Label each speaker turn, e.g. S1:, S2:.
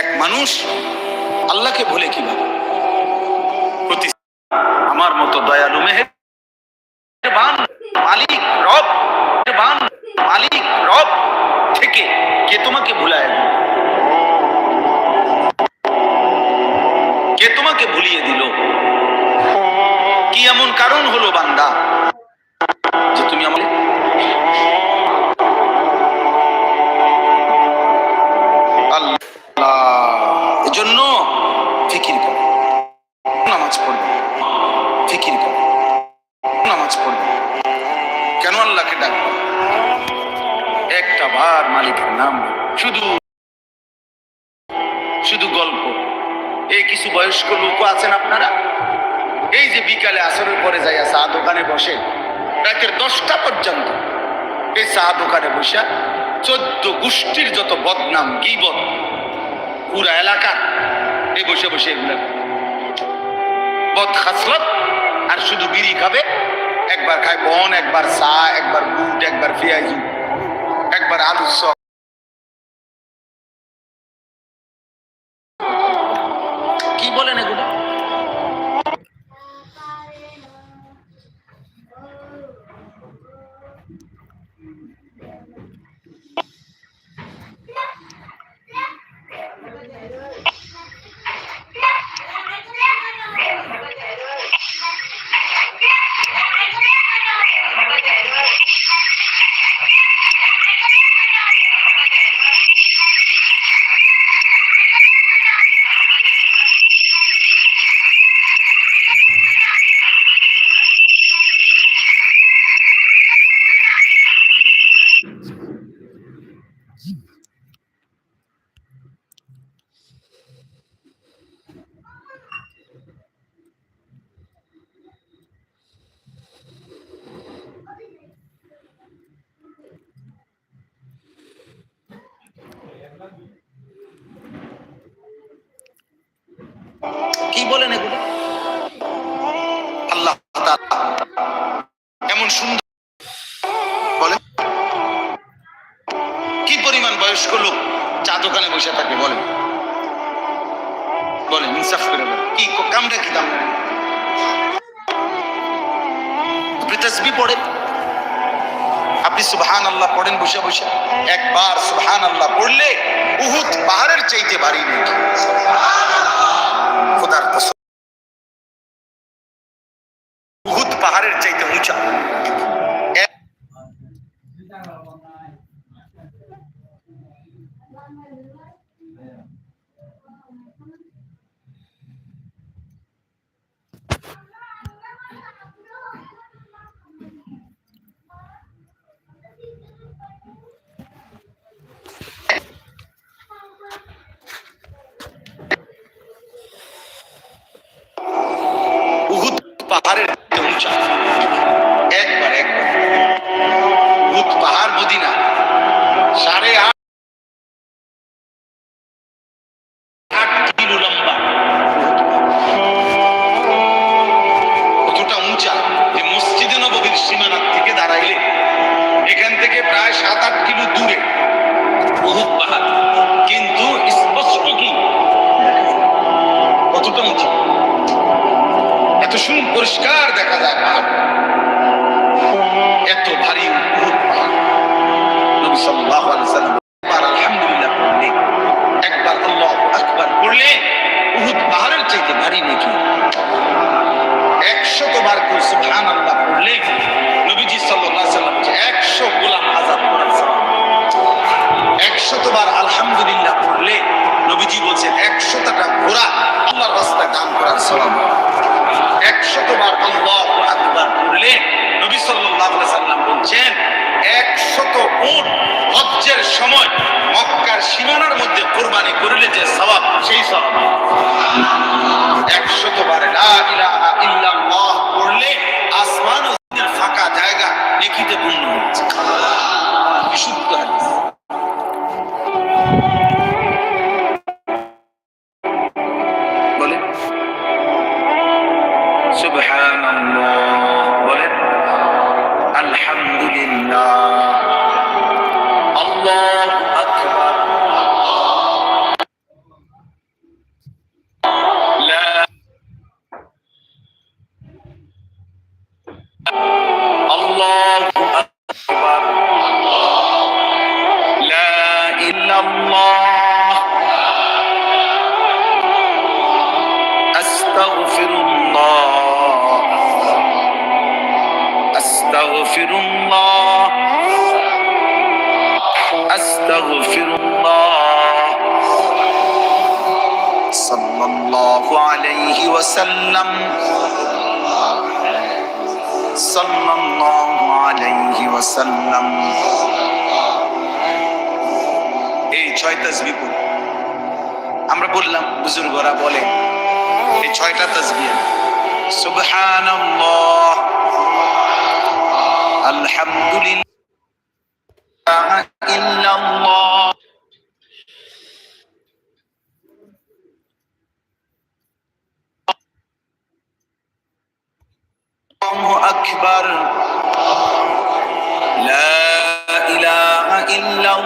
S1: এক মানুষ আল্লাহকে ভুলে কীভাবে? প্রতি আমার মতো দয়ালু মেহেরবান মালিক, রব, মেহেরবান মালিক, রব থেকে কে তোমাকে ভুলায়? কে তোমাকে ভুলিয়ে দিল? কি এমন কারণ হলো বান্দা? ফিকির করো। নামাজ পড়বে। ফিকির করো। নামাজ পড়বে। কেন আল্লাহকে ডাকবে? একটা বার মালিকের নাম শুধু শুধু গল্প। এই কিছু বয়স্ক লোক আছেন আপনারা? এই যে বিকালে আসরের পরে যাইয়া চা দোকানে বসে, রাতের দশটা পর্যন্ত এই চা দোকানে বসে চোদ্দ গোষ্ঠীর যত বদনাম কি গিবত পুরা এলাকার এই বসে বসে এগুলো। খাসলত, আর শুধু বিড়ি খাবে? একবার খায় বন, একবার চা, একবার বুট, একবার পেঁয়াজু, একবার আলু কি বলেন এগুলো? চা দোকানে বসে থাকে, বলেন। বলেন, ইনসাফ করে কি কামটা কি দাম আপনি তসবি পড়েন? আপনি সুবহান আল্লাহ পড়েন বসে বসে? একবার সুবহান আল্লাহ পড়লে উহুদ পাহাড়ের চাইতে ভারী নেই খোদার উহুদ পাহাড়ের চাইতে উঁচা। সময় মক্কার সীমানার মধ্যে কোরবানি করিলে যে সবাব সেই সবাব একশত বার লা ইলাহা ইল্লাল্লাহ أستغفر الله أستغفر الله صلى الله عليه وسلم صلى الله عليه وسلم এই ছয় তাসবি আমরা বললাম বুজুর্গরা বলে এই ছয়টা তসবি সুবহান الحمد لله. إلا الله الله أكبر لا إله إلا الله.